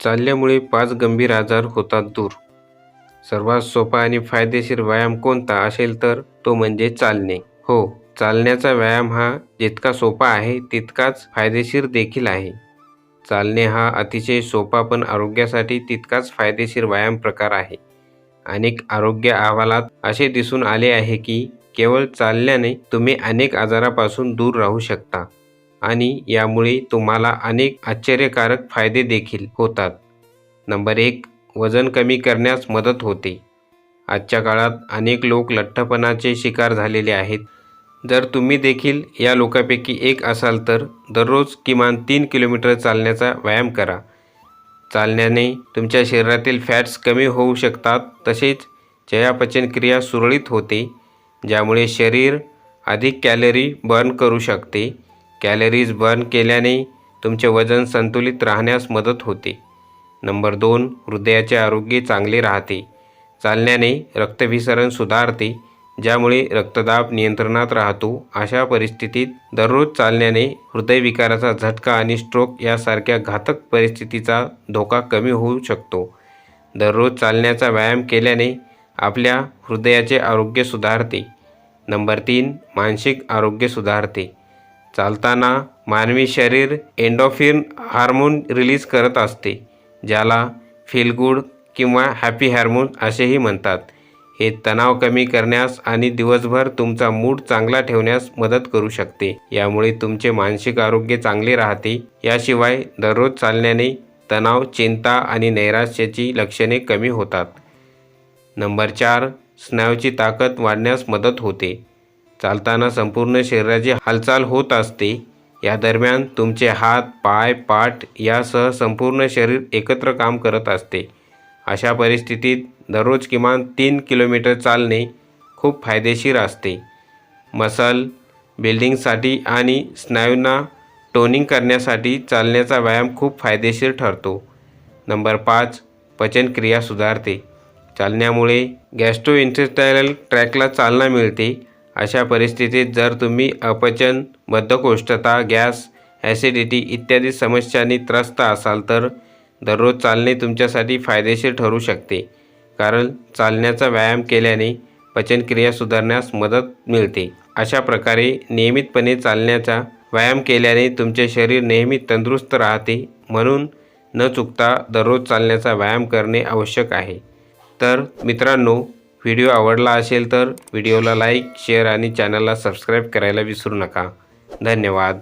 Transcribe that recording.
चालल्यामुळे पाच गंभीर आजार होतात दूर. सर्वात सोपा आणि फायदेशीर व्यायाम कोणता असेल तर तो म्हणजे चालणे. हो चालण्याचा व्यायाम हा जितका सोपा आहे तितकाच फायदेशीर देखील आहे. चालणे हा अतिशय सोपा पण आरोग्यासाठी तितकाच फायदेशीर व्यायाम प्रकार आहे. अनेक आरोग्य अहवालात असे दिसून आले आहे की केवळ चालल्याने तुम्ही अनेक आजारापासून दूर राहू शकता. आणि यामुळे तुम्हाला अनेक आश्चर्यकारक फायदे देखील होतात. नंबर एक वजन कमी करण्यास मदत होते. आजच्या काळात अनेक लोक लठ्ठपणाचे शिकार झालेले आहेत. जर तुम्ही देखील या लोकांपैकी एक असाल तर दररोज किमान तीन किलोमीटर चालण्याचा व्यायाम करा. चालण्याने तुमच्या शरीरातील फॅट्स कमी होऊ शकतात तसेच चयापचन क्रिया सुरळीत होते ज्यामुळे शरीर अधिक कॅलरी बर्न करू शकते. कॅलरीज बर्न केल्याने तुमचे वजन संतुलित राहण्यास मदत होते. नंबर दोन हृदयाचे आरोग्य चांगले राहते. चालण्याने रक्तभिसरण सुधारते ज्यामुळे रक्तदाब नियंत्रणात राहतो. अशा परिस्थितीत दररोज चालण्याने हृदयविकाराचा झटका आणि स्ट्रोक यासारख्या घातक परिस्थितीचा धोका कमी होऊ शकतो. दररोज चालण्याचा व्यायाम केल्याने आपल्या हृदयाचे आरोग्य सुधारते. नंबर तीन मानसिक आरोग्य सुधारते. चालताना मानवी शरीर एंडोफिन हार्मोन रिलीज करत असते ज्याला फील गुड किंवा हॅपी हार्मोन असेही म्हणतात. हे तणाव कमी करण्यास आणि दिवसभर तुमचा मूड चांगला ठेवण्यास मदत करू शकते. यामुळे तुमचे मानसिक आरोग्य चांगले राहते. याशिवाय दररोज चालण्याने तणाव चिंता आणि नैराश्याची लक्षणे कमी होतात. नंबर चार स्नायूची ताकद वाढण्यास मदत होते. चालताना संपूर्ण शरीराची हालचाल होत असते. या दरम्यान तुमचे हात पाय पाठ यासह संपूर्ण शरीर एकत्र काम करत असते. अशा परिस्थितीत दररोज किमान तीन किलोमीटर चालणे खूप फायदेशीर असते. मसल बिल्डिंगसाठी आणि स्नायूंना टोनिंग करण्यासाठी चालण्याचा व्यायाम खूप फायदेशीर ठरतो. नंबर पाच पचनक्रिया सुधारते. चालण्यामुळे गॅस्ट्रोइंटेस्टायनल ट्रॅकला चालना मिळते. अशा परिस्थितीत जर तुम्ही अपचन बद्धकोष्ठता गॅस ॲसिडिटी इत्यादी समस्यांनी त्रस्त असाल तर दररोज चालणे तुमच्यासाठी फायदेशीर ठरू शकते. कारण चालण्याचा व्यायाम केल्याने पचनक्रिया सुधारण्यास मदत मिळते. अशा प्रकारे नियमितपणे चालण्याचा व्यायाम केल्याने तुमचे शरीर नेहमी तंदुरुस्त राहते. म्हणून न चुकता दररोज चालण्याचा व्यायाम करणे आवश्यक आहे. तर मित्रांनो व्हिडिओ आवडला असेल तर व्हिडिओला लाईक शेअर आणि चॅनलला सबस्क्राईब करायला विसरू नका. धन्यवाद.